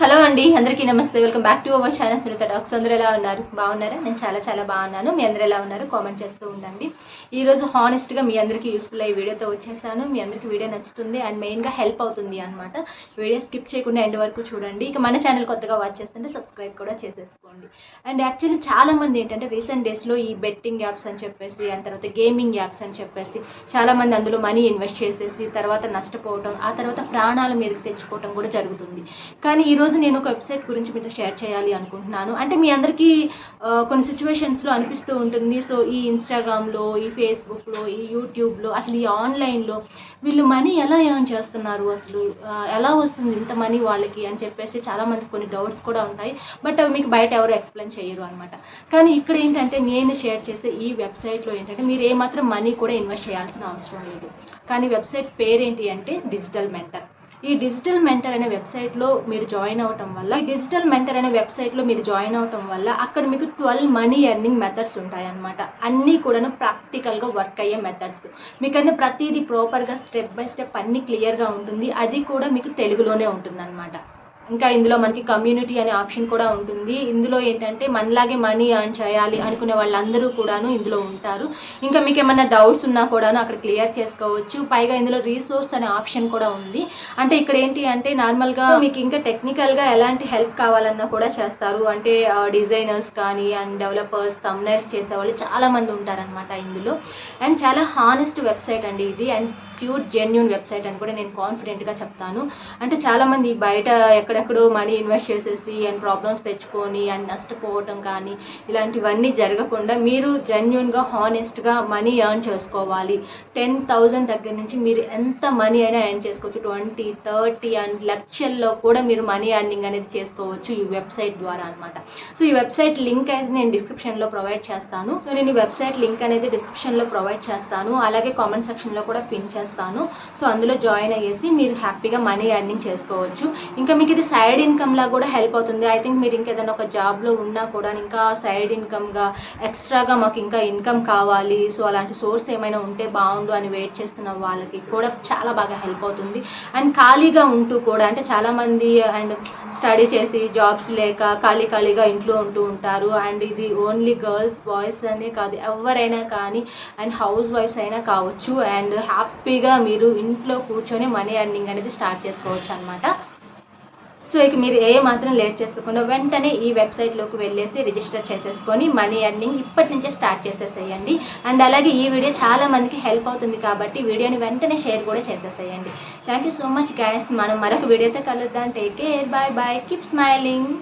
Hello అండి అందరికీ నమస్తే. Welcome back to our channel Sunitha docs అందరూ ఎలా ఉన్నారు? బాగున్నారా? నేను చాలా చాలా బాగున్నాను. మీ అందరూ ఎలా ఉన్నారు? కామెంట్ చేస్తూ ఉండండి. ఈ రోజు హానెస్ట్గా మీ అందరికీ యూస్ఫుల్ అయ్యే వీడియోతో వచ్చేసాను. మీ అందరికీ వీడియో నచ్చుతుంది అండ్ మెయిన్గా హెల్ప్ అవుతుంది అనమాట వీడియో స్కిప్ చేయకుండా ఎండ్ వరకు చూడండి. ఇక మన ఛానల్ కొత్తగా వాచ్ చేస్తుంటే సబ్స్క్రైబ్ కూడా చేసేసుకోండి. అండ్ యాక్చువల్లీ చాలామంది ఏంటంటే రీసెంట్ డేస్లో ఈ బెట్టింగ్ యాప్స్ అని చెప్పేసి అండ్ తర్వాత గేమింగ్ యాప్స్ అని చెప్పేసి చాలామంది అందులో మనీ ఇన్వెస్ట్ చేసేసి తర్వాత నష్టపోవటం ఆ తర్వాత ప్రాణాల మీదకి తెచ్చుకోవటం కూడా జరుగుతుంది. కానీ ఈరోజు నేను ఒక వెబ్సైట్ గురించి మీతో షేర్ చేయాలి అనుకుంటున్నాను. అంటే మీ అందరికీ కొన్ని సిచ్యువేషన్స్లో అనిపిస్తూ ఉంటుంది. సో ఈ ఇన్స్టాగ్రామ్లో ఈ ఫేస్బుక్లో ఈ యూట్యూబ్లో అసలు ఈ ఆన్లైన్లో వీళ్ళు మనీ ఎలా ఎర్న్ చేస్తున్నారు అసలు? ఎలా వస్తుంది ఇంత మనీ వాళ్ళకి అని చెప్పేసి చాలామంది కొన్ని డౌట్స్ కూడా ఉంటాయి. బట్ అవి మీకు బయట ఎవరు ఎక్స్ప్లెయిన్ చేయరు అనమాట కానీ ఇక్కడ ఏంటంటే నేను షేర్ చేసే ఈ వెబ్సైట్లో ఏంటంటే మీరు ఏమాత్రం మనీ కూడా ఇన్వెస్ట్ చేయాల్సిన అవసరం లేదు. కానీ వెబ్సైట్ పేరేంటి అంటే డిజిటల్ మెంటర్ ఈ డిజిటల్ మెంటర్ అనే వెబ్సైట్లో మీరు జాయిన్ అవటం వల్ల ఈ డిజిటల్ మెంటర్ అనే వెబ్సైట్లో మీరు జాయిన్ అవటం వల్ల అక్కడ మీకు ట్వెల్వ్ మనీ ఎర్నింగ్ మెథడ్స్ ఉంటాయన్నమాట. అన్నీ కూడాను ప్రాక్టికల్గా వర్క్ అయ్యే మెథడ్స్. మీకు ప్రతిదీ ప్రాపర్గా స్టెప్ బై స్టెప్ అన్నీ క్లియర్గా ఉంటుంది. అది కూడా మీకు తెలుగులోనే ఉంటుందన్నమాట. ఇంకా ఇందులో మనకి కమ్యూనిటీ అనే ఆప్షన్ కూడా ఉంటుంది. ఇందులో ఏంటంటే మనలాగే మనీ ఎర్న్ చేయాలి అనుకునే వాళ్ళందరూ కూడాను ఇందులో ఉంటారు. ఇంకా మీకు ఏమైనా డౌట్స్ ఉన్నా కూడాను అక్కడ క్లియర్ చేసుకోవచ్చు. పైగా ఇందులో రీసోర్స్ అనే ఆప్షన్ కూడా ఉంది. అంటే ఇక్కడ ఏంటి అంటే నార్మల్గా మీకు ఇంకా టెక్నికల్గా ఎలాంటి హెల్ప్ కావాలన్నా కూడా చేస్తారు. అంటే డిజైనర్స్ కానీ అండ్ డెవలపర్స్ తమ్నైల్స్ చేసేవాళ్ళు చాలా మంది ఉంటారనమాట ఇందులో. అండ్ చాలా హానెస్ట్ వెబ్సైట్ అండి ఇది. అండ్ ప్యూర్ జెన్యున్ వెబ్సైట్ అని కూడా నేను కాన్ఫిడెంట్గా చెప్తాను. అంటే చాలామంది బయట ఎక్కడెక్కడో మనీ ఇన్వెస్ట్ చేసేసి అండ్ ప్రాబ్లమ్స్ తెచ్చుకొని అండ్ నష్టపోవటం కానీ ఇలాంటివన్నీ జరగకుండా మీరు జెన్యున్గా హానెస్ట్గా మనీ ఎర్న్ చేసుకోవాలి. టెన్ థౌజండ్ దగ్గర నుంచి మీరు ఎంత మనీ అయినా ఎర్న్ చేసుకోవచ్చు. ట్వంటీ థర్టీ అండ్ లక్షల్లో కూడా మీరు మనీ ఎర్నింగ్ అనేది చేసుకోవచ్చు ఈ వెబ్సైట్ ద్వారా అనమాట సో ఈ వెబ్సైట్ లింక్ అయితే నేను డిస్క్రిప్షన్లో ప్రొవైడ్ చేస్తాను. సో నేను ఈ వెబ్సైట్ లింక్ అనేది డిస్క్రిప్షన్లో ప్రొవైడ్ చేస్తాను. అలాగే కామెంట్ సెక్షన్లో కూడా పిన్ చేస్తాను. సో అందులో జాయిన్ అయ్యేసి మీరు హ్యాపీగా మనీ ఎర్నింగ్ చేసుకోవచ్చు. ఇంకా మీకు ఇది సైడ్ ఇన్కమ్ లా కూడా హెల్ప్ అవుతుంది. ఐ థింక్ మీరు ఇంకేదైనా ఒక జాబ్లో ఉన్నా కూడా ఇంకా సైడ్ ఇన్కమ్గా ఎక్స్ట్రాగా మాకు ఇంకా ఇన్కమ్ కావాలి. సో అలాంటి సోర్స్ ఏమైనా ఉంటే బాగుండు అని వెయిట్ చేస్తున్న వాళ్ళకి కూడా చాలా బాగా హెల్ప్ అవుతుంది. అండ్ ఖాళీగా ఉంటూ కూడా అంటే చాలామంది అండ్ స్టడీ చేసి జాబ్స్ లేక ఖాళీ ఖాళీగా ఇంట్లో ఉంటూ ఉంటారు. అండ్ ఇది ఓన్లీ గర్ల్స్ బాయ్స్ అనే కాదు ఎవరైనా కానీ అండ్ హౌస్ వైఫ్స్ అయినా కావచ్చు. అండ్ హ్యాపీగా మీరు ఇంట్లో కూర్చొని మనీ ఎర్నింగ్ అనేది స్టార్ట్ చేసుకోవచ్చు అనమాట సో ఇక మీరు ఏ మాత్రం లేట్ చేసుకోకుండా వెంటనే ఈ వెబ్సైట్లోకి వెళ్ళేసి రిజిస్టర్ చేసేసుకొని మనీ ఎర్నింగ్ ఇప్పటి నుంచే స్టార్ట్ చేసేసేయండి. అండ్ అలాగే ఈ వీడియో చాలా మందికి హెల్ప్ అవుతుంది కాబట్టి వీడియోని వెంటనే షేర్ కూడా చేసేసేయండి. Thank you so much guys మనం మరొక వీడియోతో కలుద్దాం. Take care. Bye bye. Keep smiling.